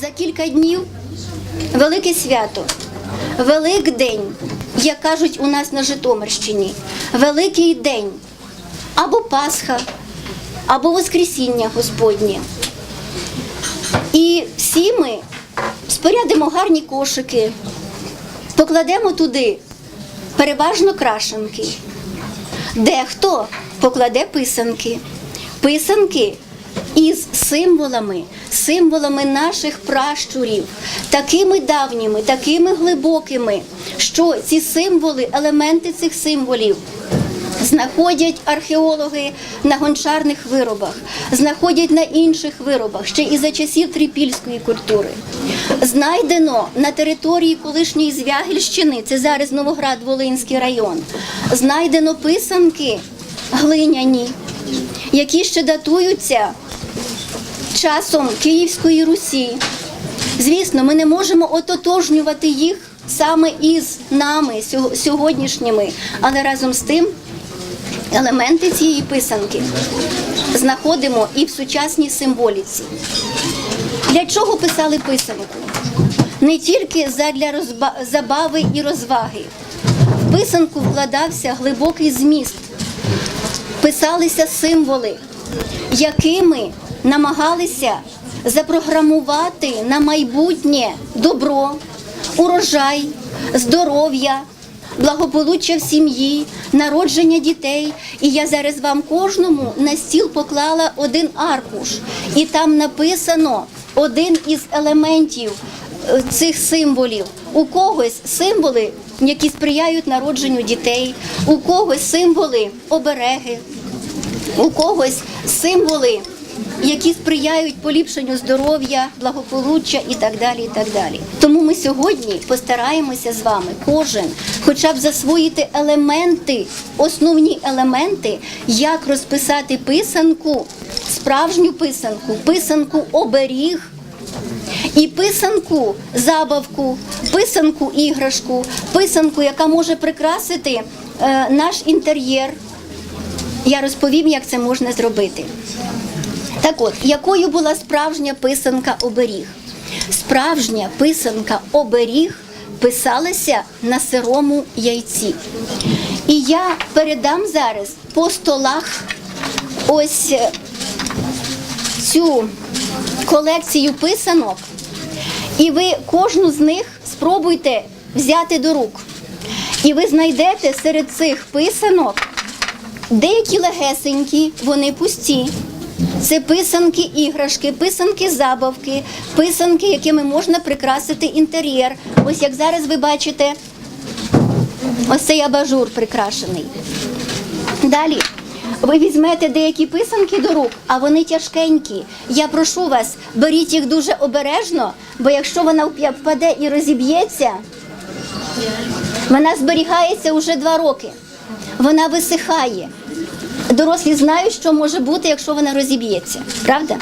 За кілька днів велике свято, Великдень, як кажуть у нас на Житомирщині, Великий день або Пасха, або Воскресіння Господнє. І всі ми спорядимо гарні кошики, покладемо туди переважно крашенки. Дехто покладе писанки. Писанки із символами, символами наших пращурів, такими давніми, такими глибокими, що ці символи, елементи цих символів знаходять археологи на гончарних виробах, знаходять на інших виробах, ще і за часів трипільської культури. Знайдено на території колишньої Звягільщини, це зараз Новоград, Волинський район, знайдено писанки глиняні, які ще датуються часом Київської Русі. Звісно, ми не можемо ототожнювати їх саме із нами сьогоднішніми, але разом з тим елементи цієї писанки знаходимо і в сучасній символіці. Для чого писали писанку? Не тільки задля розба- забави і розваги. В писанку вкладався глибокий зміст, писалися символи, якими намагалися запрограмувати на майбутнє добро, урожай, здоров'я, благополуччя в сім'ї, народження дітей. І я зараз вам кожному на стіл поклала один аркуш, і там написано один із елементів е, цих символів. У когось символи, які сприяють народженню дітей, у когось символи обереги, у когось символи, які сприяють поліпшенню здоров'я, благополуччя і так далі. і так далі. Тому ми сьогодні постараємося з вами кожен, хоча б засвоїти елементи, основні елементи, як розписати писанку, справжню писанку, писанку оберіг. І писанку, забавку, писанку іграшку, писанку, яка може прикрасити е, наш інтер'єр. Я розповім, як це можна зробити. Так от, якою була справжня писанка оберіг? Справжня писанка оберіг писалася на сирому яйці. І я передам зараз по столах ось е, цю колекцію писанок, і ви кожну з них спробуйте взяти до рук. І ви знайдете серед цих писанок деякі легесенькі, вони пусті. Це писанки іграшки, писанки забавки, писанки, якими можна прикрасити інтер'єр. Ось як зараз ви бачите, ось цей абажур прикрашений. Далі. Ви візьмете деякі писанки до рук, а вони тяжкенькі. Я прошу вас, беріть їх дуже обережно, бо якщо вона впаде і розіб'ється, вона зберігається уже два роки. Вона висихає. Дорослі знають, що може бути, якщо вона розіб'ється. Правда?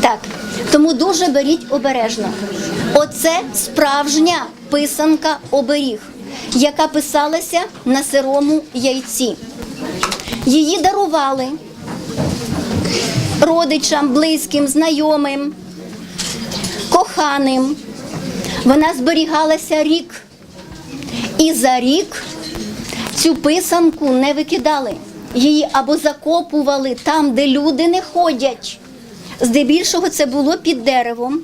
Так. Тому дуже беріть обережно. Оце справжня писанка оберіг, яка писалася на сирому яйці. Її дарували родичам, близьким, знайомим, коханим. Вона зберігалася рік. І за рік цю писанку не викидали. Її або закопували там, де люди не ходять. Здебільшого це було під деревом.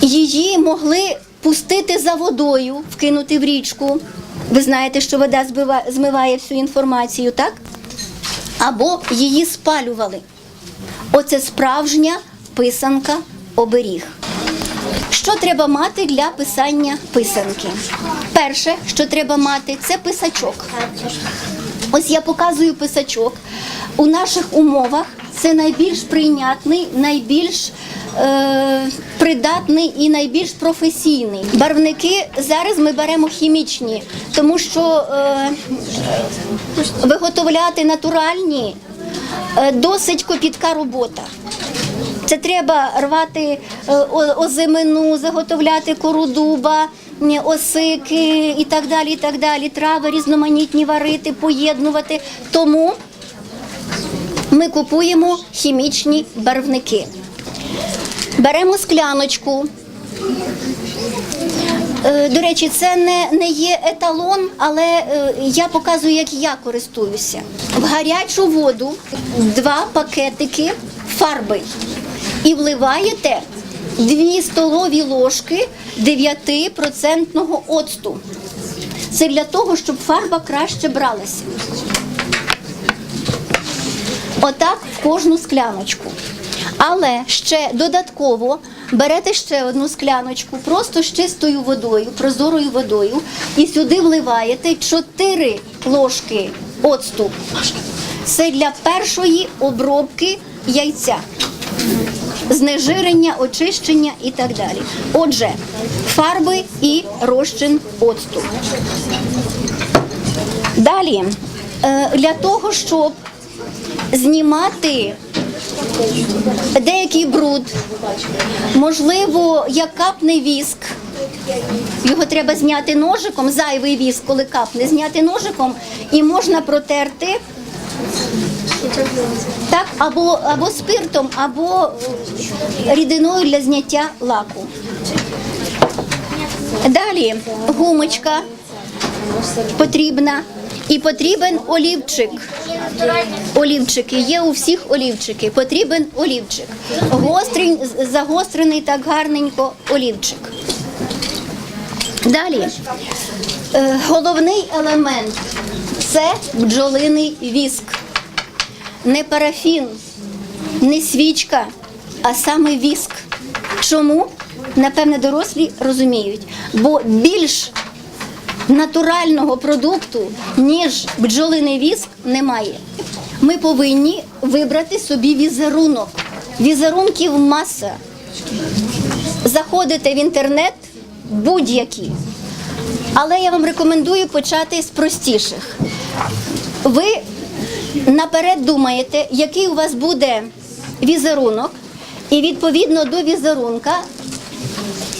Її могли пустити за водою, вкинути в річку. Ви знаєте, що вода змиває всю інформацію, так? Або її спалювали. Оце справжня писанка оберіг. Що треба мати для писання писанки? Перше, що треба мати, це писачок. Ось я показую писачок. У наших умовах це найбільш прийнятний, найбільш е, придатний і найбільш професійний. Барвники зараз ми беремо хімічні, тому що е, виготовляти натуральні е, досить копітка робота. Це треба рвати е, озимину, заготовляти кору дуба, осики і так далі, і так далі. Трави різноманітні варити, поєднувати. Тому ми купуємо хімічні барвники. Беремо скляночку. Е, До речі, це не, не є еталон, але е, я показую, як я користуюся. В гарячу воду два пакетики фарби і вливаєте 2 столові ложки 9% оцту. Це для того, щоб фарба краще бралася. Отак в кожну скляночку. Але ще додатково берете ще одну скляночку, просто з чистою водою, прозорою водою, і сюди вливаєте 4 ложки оцту. Це для першої обробки яйця. Знежирення, очищення і так далі. Отже, фарби і розчин оцту. Далі, е, для того, щоб знімати деякий бруд, можливо, як капне віск. Його треба зняти ножиком, зайвий віск, коли капне, зняти ножиком і можна протерти так, або, або спиртом, або рідиною для зняття лаку. Далі гумочка потрібна і потрібен олівчик. Олівчики є у всіх олівчики. Потрібен олівчик. Гострий, загострений так гарненько олівчик. Далі е, головний елемент це бджолиний віск. Не парафін, не свічка, а саме віск. Чому? Напевне, дорослі розуміють, бо більш натурального продукту, ніж бджолиний віск, немає. Ми повинні вибрати собі візерунок. Візерунків маса. Заходите в інтернет будь-які. Але я вам рекомендую почати з простіших. Ви наперед думаєте, який у вас буде візерунок, і відповідно до візерунка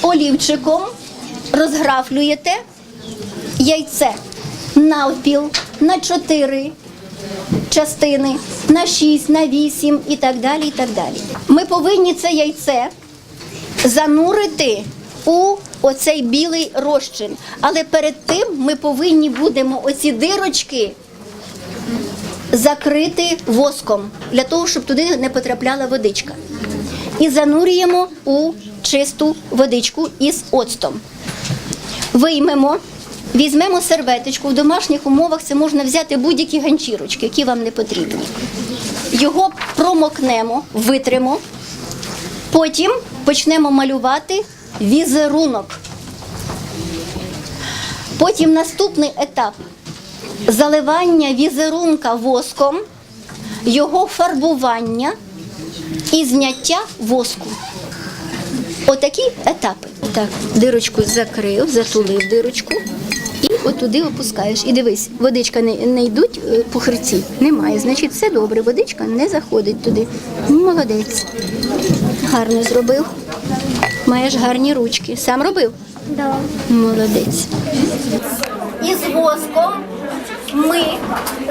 олівчиком розграфлюєте яйце навпіл на 4 частини, на 6, на 8 і так далі. і так далі. Ми повинні це яйце занурити у оцей білий розчин. Але перед тим ми повинні будемо оці дирочки закрити воском для того, щоб туди не потрапляла водичка. І занурюємо у чисту водичку із оцтом. Виймемо, візьмемо серветочку. В домашніх умовах це можна взяти будь-які ганчірочки, які вам не потрібні. Його промокнемо, витримо, потім почнемо малювати візерунок. Потім наступний етап заливання візерунка воском, його фарбування і зняття воску. Отакі етапи. Так, дирочку закрив, затулив дирочку і отуди опускаєш. І дивись, водичка не, не йдуть е, пухирці. Немає. Значить, все добре, водичка не заходить туди. Молодець. Гарно зробив. Маєш гарні ручки. Сам робив? Да. Молодець. Із воском ми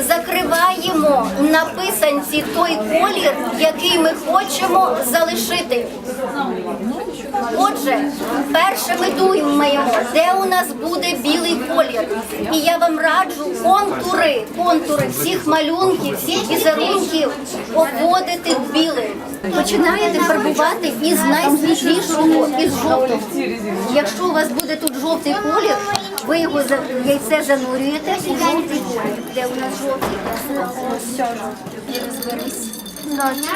закриваємо на писанці той колір, який ми хочемо залишити. Отже, перше ми думаємо, де у нас буде білий колір. І я вам раджу контури, контури всіх малюнків, всіх візерунків обводити білим. Починаєте фарбувати із найсвітлішого, із жовтого. Якщо у вас буде тут жовтий колір, ви його яйце занурюєте у жовтий колір. Де у нас жовтий?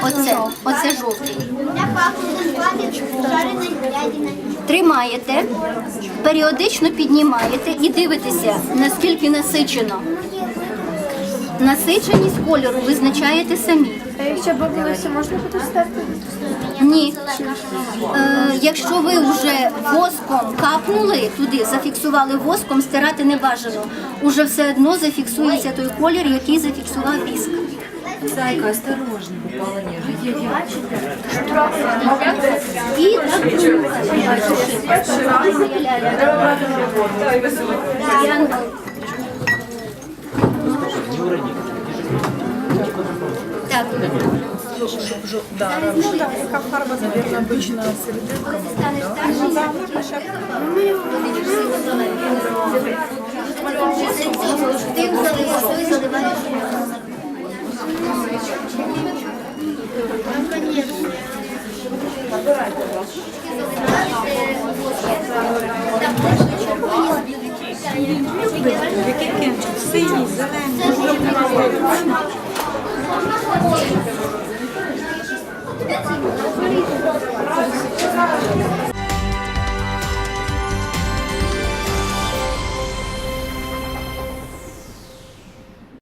Оце, оце жовтий. Тримаєте, періодично піднімаєте і дивитеся, наскільки насичено. Насиченість кольору визначаєте самі. А якщо бабулися, можна потестити? Ні. Е, якщо ви вже воском капнули туди, зафіксували воском, стирати не бажано. Уже все одно зафіксується той колір, який зафіксував віск. Зайка, осторожно, попала ніж. І так Янка. Так. Да, ну да, яка фарба, наверное, обычно серединка. Ну да. Який кінчик? Синій, зелений. Thank you.